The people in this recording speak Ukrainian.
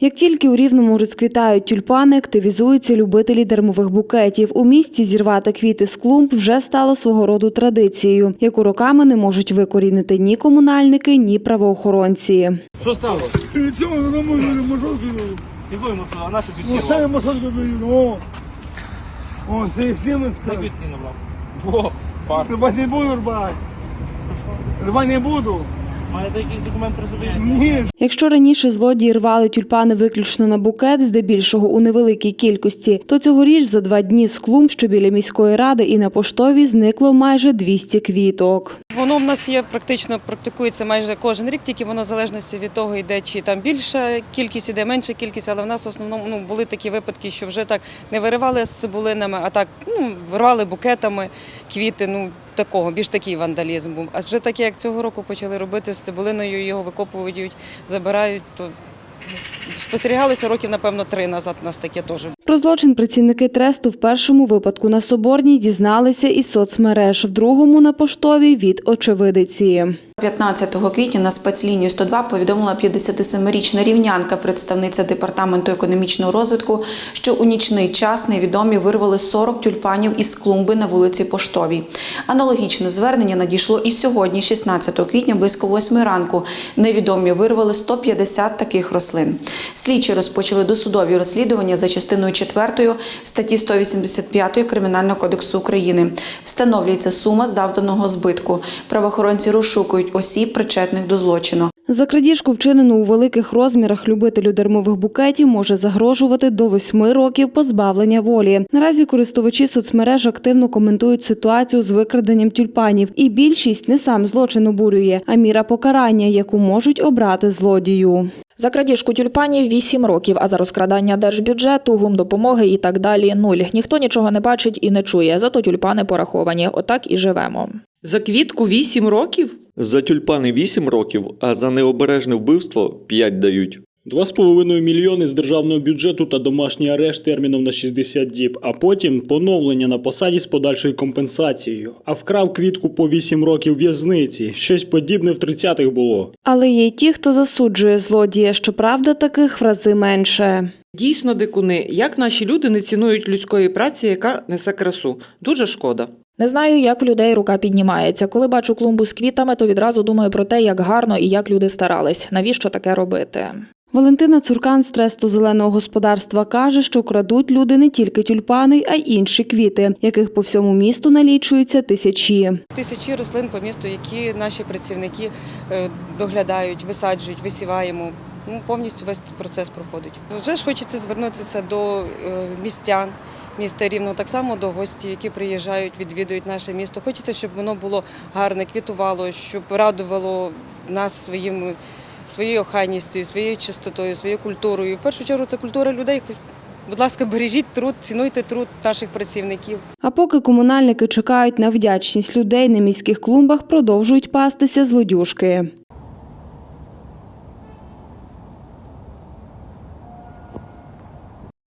Як тільки у Рівному розквітають тюльпани, активізуються любителі дармових букетів. У місті зірвати квіти з клумб вже стало свого роду традицією, яку роками не можуть викорінити ні комунальники, ні правоохоронці. Що сталося? Цього не можу, не можу. Якою машиною? А нашу Ну, підкинула? це машинку даю. О, о, це Де Сіменська. квітки набрав? Во, пар. Рвати не буду рвати. Рвати не буду. Маєте якийсь документ при собі? Ні. Якщо раніше злодії рвали тюльпани виключно на букет, здебільшого у невеликій кількості, то цьогоріч за два дні з клумб, що біля міської ради і на поштовій, зникло майже 200 квіток. Воно в нас є практично практикується майже кожен рік, тільки воно в залежності від того йде, чи там більша кількість іде, менша кількість, але в нас в основному ну, були такі випадки, що вже так не виривали з цибулинами, а так ну, вирвали букетами квіти. Ну такого, більш такий вандалізм був. А вже таке, як цього року почали робити з цибулиною, його викопують, забирають, то спостерігалися років, напевно, три назад. У нас таке теж Про злочин працівники тресту в першому випадку на Соборній дізналися із соцмереж, в другому на поштовій від очевидиці. 15 квітня на спецлінію 102 повідомила 57-річна рівнянка, представниця департаменту економічного розвитку, що у нічний час невідомі вирвали 40 тюльпанів із клумби на вулиці Поштовій. Аналогічне звернення надійшло і сьогодні, 16 квітня, близько 8 ранку. Невідомі вирвали 150 таких рослин. Слідчі розпочали досудові розслідування за частиною 4 статті 185 Кримінального кодексу України. Встановлюється сума завданого збитку. Правоохоронці розшукують осіб, причетних до злочину. За крадіжку, вчинену у великих розмірах любителю дармових букетів, може загрожувати до восьми років позбавлення волі. Наразі користувачі соцмереж активно коментують ситуацію з викраденням тюльпанів, і більшість не сам злочин обурює, а міра покарання, яку можуть обрати злодію. За крадіжку тюльпанів 8 років, а за розкрадання держбюджету, гумдопомоги і так далі нуль. Ніхто нічого не бачить і не чує, зато тюльпани пораховані. Отак і живемо. За квітку 8 років? За тюльпани 8 років, а за необережне вбивство 5 дають. 2,5 мільйони з державного бюджету та домашній арешт терміном на 60 діб, а потім поновлення на посаді з подальшою компенсацією. А вкрав квітку по 8 років в'язниці. Щось подібне в 30-х було. Але є й ті, хто засуджує злодія. Щоправда, таких в рази менше. Дійсно, дикуни, як наші люди не цінують людської праці, яка несе красу. Дуже шкода. Не знаю, як в людей рука піднімається. Коли бачу клумбу з квітами, то відразу думаю про те, як гарно і як люди старались. Навіщо таке робити? Валентина Цуркан з тресту зеленого господарства каже, що крадуть люди не тільки тюльпани, а й інші квіти, яких по всьому місту налічується тисячі. тисячі рослин по місту, які наші працівники е, доглядають, висаджують, висіваємо. Ну, повністю весь процес проходить. Вже ж хочеться звернутися до е, містян міста Рівно, так само до гостів, які приїжджають, відвідують наше місто. Хочеться, щоб воно було гарне, квітувало, щоб радувало нас своїм, своєю охайністю, своєю чистотою, своєю культурою. В першу чергу це культура людей. Будь ласка, бережіть труд, цінуйте труд наших працівників. А поки комунальники чекають на вдячність людей на міських клумбах, продовжують пастися злодюжки.